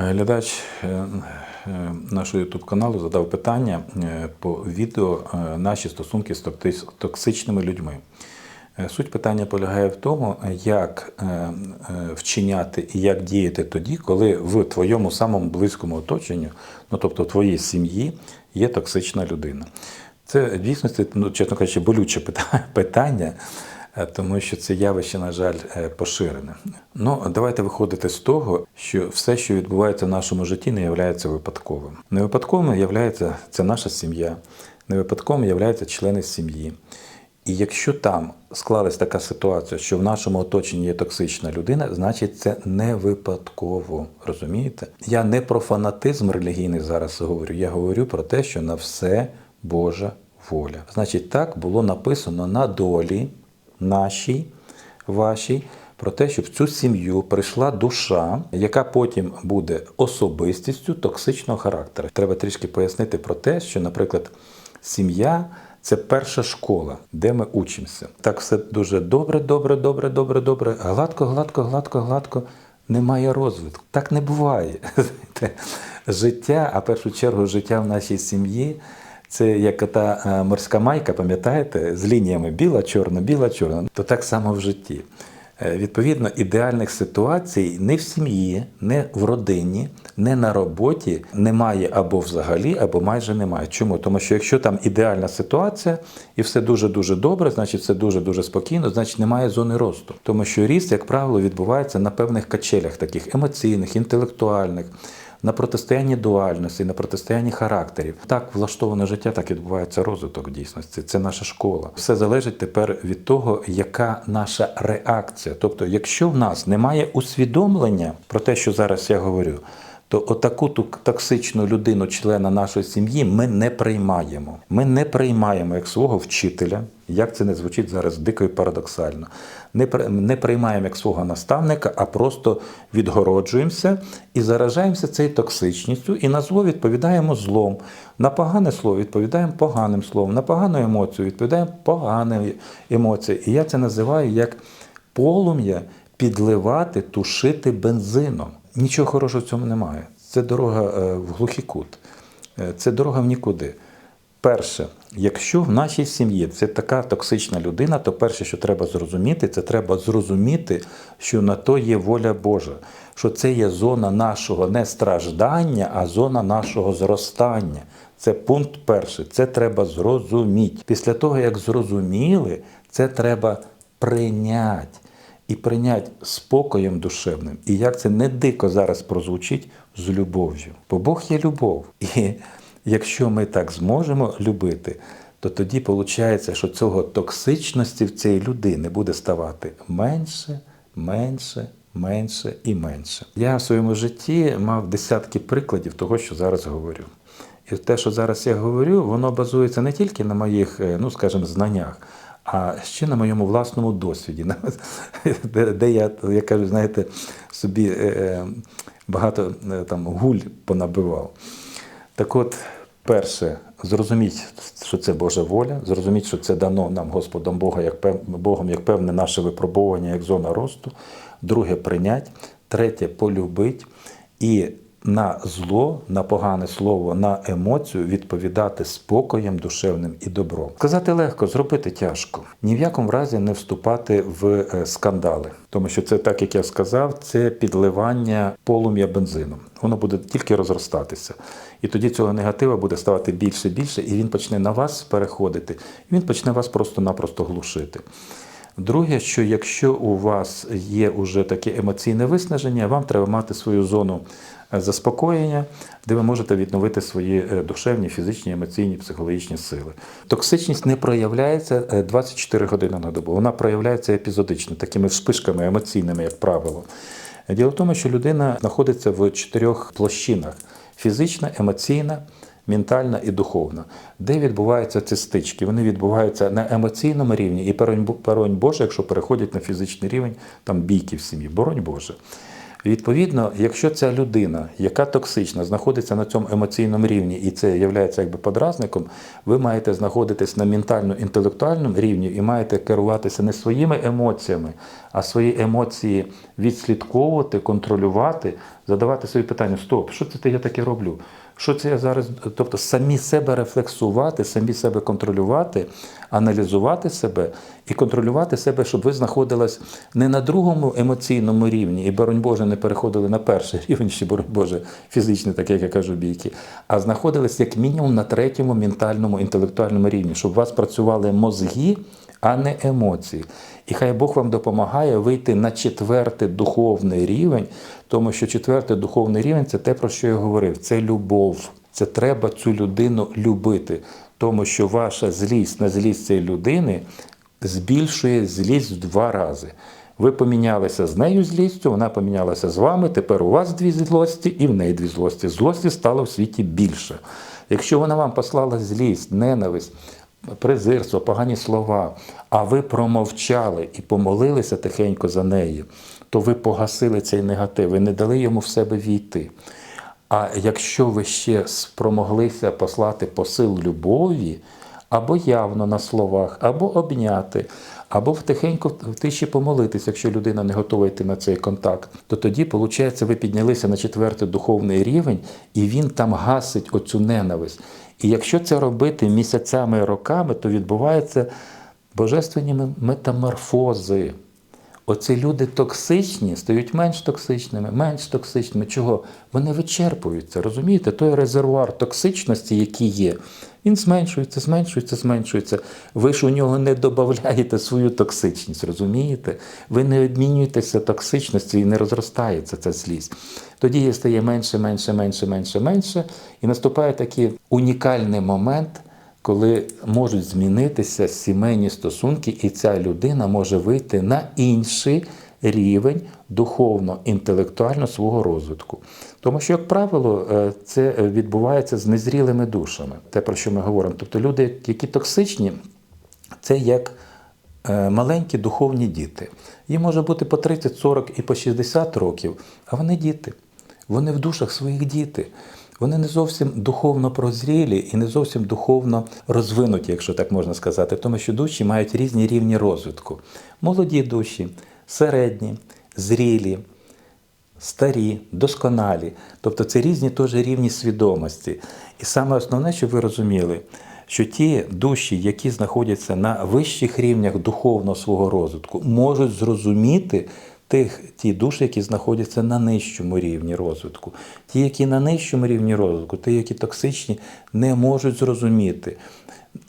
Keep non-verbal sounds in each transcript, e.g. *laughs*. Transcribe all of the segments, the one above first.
Глядач е, е, нашого YouTube каналу задав питання е, по відео е, наші стосунки з токсичними людьми. Е, Суть питання полягає в тому, як е, е, вчиняти і як діяти тоді, коли в твоєму самому близькому оточенні, ну тобто в твоїй сім'ї, є токсична людина. Це в дійсності, ну, чесно кажучи, болюче пита- *laughs* питання, е, тому що це явище, на жаль, е, поширене. Ну, давайте виходити з того, що все, що відбувається в нашому житті, не є випадковим. Не випадковим є це наша сім'я, не випадковим є члени сім'ї. І якщо там склалась така ситуація, що в нашому оточенні є токсична людина, значить це не випадково. Розумієте? Я не про фанатизм релігійний зараз говорю. Я говорю про те, що на все Божа воля. Значить, так було написано на долі нашій, вашій. Про те, щоб в цю сім'ю прийшла душа, яка потім буде особистістю токсичного характеру. Треба трішки пояснити про те, що, наприклад, сім'я це перша школа, де ми учимося. Так все дуже добре, добре, добре, добре, добре. Гладко, гладко, гладко, гладко. Немає розвитку. Так не буває. *laughs* Життя, а в першу чергу життя в нашій сім'ї. Це як та е, морська майка, пам'ятаєте, з лініями біла, чорна, біла, чорна. То так само в житті. Е, Відповідно, ідеальних ситуацій не в сім'ї, не в родині, не на роботі немає або взагалі, або майже немає. Чому? Тому що якщо там ідеальна ситуація і все дуже-дуже добре, значить все дуже-дуже спокійно, значить немає зони росту. Тому що ріст, як правило, відбувається на певних качелях, таких емоційних, інтелектуальних. На протистоянні дуальності, на протистоянні характерів. Так влаштоване життя, так відбувається розвиток в дійсності. Це наша школа. Все залежить тепер від того, яка наша реакція. Тобто, якщо в нас немає усвідомлення про те, що зараз я говорю, то отаку токсичну людину, члена нашої сім'ї, ми не приймаємо. Ми не приймаємо як свого вчителя, як це не звучить зараз дико і парадоксально. Не, не приймаємо як свого наставника, а просто відгороджуємося і заражаємося цією токсичністю, і на зло відповідаємо злом. На погане слово відповідаємо поганим словом, на погану емоцію відповідаємо поганою емоцією. І я це називаю як полум'я підливати, тушити бензином. Нічого хорошого в цьому немає. Це дорога е, в глухий кут, Е, це дорога в нікуди. Перше, якщо в нашій сім'ї це така токсична людина, то перше, що треба зрозуміти, це треба зрозуміти, що на то є воля Божа, що це є зона нашого не страждання, а зона нашого зростання. Це пункт перший. Це треба зрозуміти. Після того, як зрозуміли, це треба прийняти. І прийняти спокоєм душевним. І як це не дико зараз прозвучить з любов'ю. Бо Бог є любов. І якщо ми так зможемо любити, то тоді виходить, що цього токсичності в цієї людини буде ставати менше, менше, менше і менше. Я в своєму житті мав десятки прикладів того, що зараз говорю. І те, що зараз я говорю, воно базується не тільки на моїх, е, ну скажімо, знаннях, а ще на моєму власному досвіді, *laughs* де, я, я кажу, знаєте, собі е, е, багато там гуль понабивав. Так от, перше, зрозуміть, що це Божа воля, зрозуміть, що це дано нам Господом Бога, як Богом, як певне наше випробування, як зона росту. Друге прийнять, третє полюбить і на зло, на погане слово, на емоцію відповідати спокоєм душевним і добром. Сказати легко, зробити тяжко. Ні в якому разі не вступати в е, скандали, тому що це, так як я сказав, це підливання полум'я бензином. Воно буде тільки розростатися. І тоді цього негатива буде ставати більше і більше, і він почне на вас переходити, і він почне вас просто-напросто глушити. Друге, що якщо у вас є уже таке емоційне виснаження, вам треба мати свою зону заспокоєння, де ви можете відновити свої е, душевні, фізичні, емоційні, психологічні сили. Токсичність не проявляється е, 24 години на добу, вона проявляється епізодично, такими вспишками емоційними, як правило. Діло в тому, що людина знаходиться в чотирьох площинах: фізична, емоційна, ментальна і духовна. Де відбуваються ці стички? Вони відбуваються на емоційному рівні, і боронь Боже, якщо переходять на фізичний рівень, там бійки в сім'ї, боронь Боже. Відповідно, якщо ця людина, яка токсична, знаходиться на цьому емоційному рівні, і це є якби подразником, ви маєте знаходитись на ментально-інтелектуальному рівні і маєте керуватися не своїми емоціями, а свої емоції відслідковувати, контролювати, задавати собі питання: стоп, що це я таке роблю? Що це я зараз? Тобто самі себе рефлексувати, самі себе контролювати, аналізувати себе і контролювати себе, щоб ви знаходились не на другому емоційному рівні, і, боронь Боже, не переходили на перший *laughs* рівень, чи боронь Боже, фізичний, так як я кажу, бійки, а знаходились як мінімум на третьому ментальному, інтелектуальному рівні, щоб у вас працювали мозги, а не емоції. І хай Бог вам допомагає вийти на четвертий духовний рівень, тому що четвертий духовний рівень це те, про що я говорив, це любов. Це треба цю людину любити, тому що ваша злість на злість цієї людини збільшує злість в два рази. Ви помінялися з нею злістю, вона помінялася з вами. Тепер у вас дві злості і в неї дві злості. Злості стало в світі більше. Якщо вона вам послала злість, ненависть, презирство, погані слова, а ви промовчали і помолилися тихенько за неї, то ви погасили цей негатив, ви не дали йому в себе війти. А якщо ви ще спромоглися послати посил любові, або явно на словах, або обняти, або втихенько в тиші помолитися, якщо людина не готова йти на цей контакт, то тоді, виходить, ви піднялися на четвертий духовний рівень, і він там гасить оцю ненависть. І якщо це робити місяцями і роками, то відбуваються божественні метаморфози. Оці люди токсичні стають менш токсичними, менш токсичними. Чого? Вони вичерпуються. Розумієте? Той резервуар токсичності, який є, він зменшується, зменшується, зменшується. Ви ж у нього не додаєте свою токсичність, розумієте? Ви не обмінюєтеся токсичністю і не розростається ця злість. Тоді її стає менше, менше, менше, менше, менше. І наступає такий унікальний момент коли можуть змінитися сімейні стосунки, і ця людина може вийти на інший рівень духовно-інтелектуально свого розвитку. Тому що, як правило, е, це відбувається з незрілими душами, те, про що ми говоримо. Тобто люди, які токсичні, це як е, маленькі духовні діти. Їм може бути по 30, 40 і по 60 років, а вони діти. Вони в душах своїх діти. Вони не зовсім духовно прозрілі і не зовсім духовно розвинуті, якщо так можна сказати, тому що душі мають різні рівні розвитку. Молоді душі, середні, зрілі, старі, досконалі. Тобто це різні теж рівні свідомості. І саме основне, щоб ви розуміли, що ті душі, які знаходяться на вищих рівнях духовного свого розвитку, можуть зрозуміти тих, ті душі, які знаходяться на нижчому рівні розвитку. Ті, які на нижчому рівні розвитку, ті, які токсичні, не можуть зрозуміти,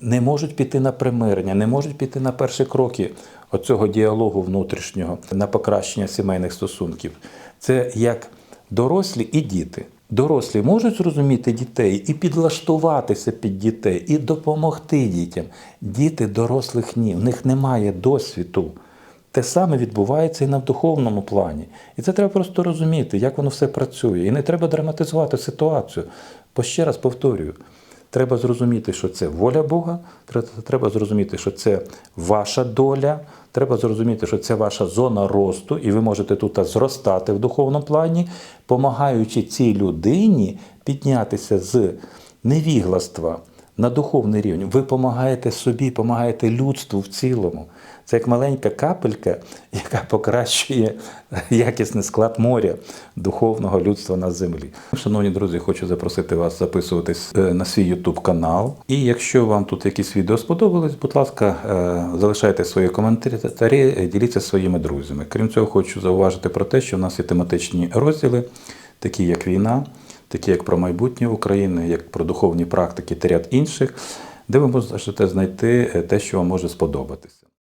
не можуть піти на примирення, не можуть піти на перші кроки оцього діалогу внутрішнього на покращення сімейних стосунків. Це як дорослі і діти. Дорослі можуть зрозуміти дітей і підлаштуватися під дітей, і допомогти дітям. Діти дорослих ні, в них немає досвіду. Те саме відбувається і на духовному плані. І це треба просто розуміти, як воно все працює. І не треба драматизувати ситуацію. Бо ще раз повторюю, треба зрозуміти, що це воля Бога, треба зрозуміти, що це ваша доля, треба зрозуміти, що це ваша зона росту, і ви можете тут зростати в духовному плані, помагаючи цій людині піднятися з невігластва на духовний рівень. Ви допомагаєте собі, допомагаєте людству в цілому. Це як маленька капелька, яка покращує якісний склад моря духовного людства на землі. Шановні друзі, хочу запросити вас записуватись е, на свій YouTube канал. І якщо вам тут якісь відео сподобались, будь ласка, е, залишайте свої коментарі, е, діліться своїми друзями. Крім цього, хочу зауважити про те, що в нас є тематичні розділи, такі як війна, такі як про майбутнє України, як про духовні практики та ряд інших, де ви можете знайти те, що вам може сподобатися.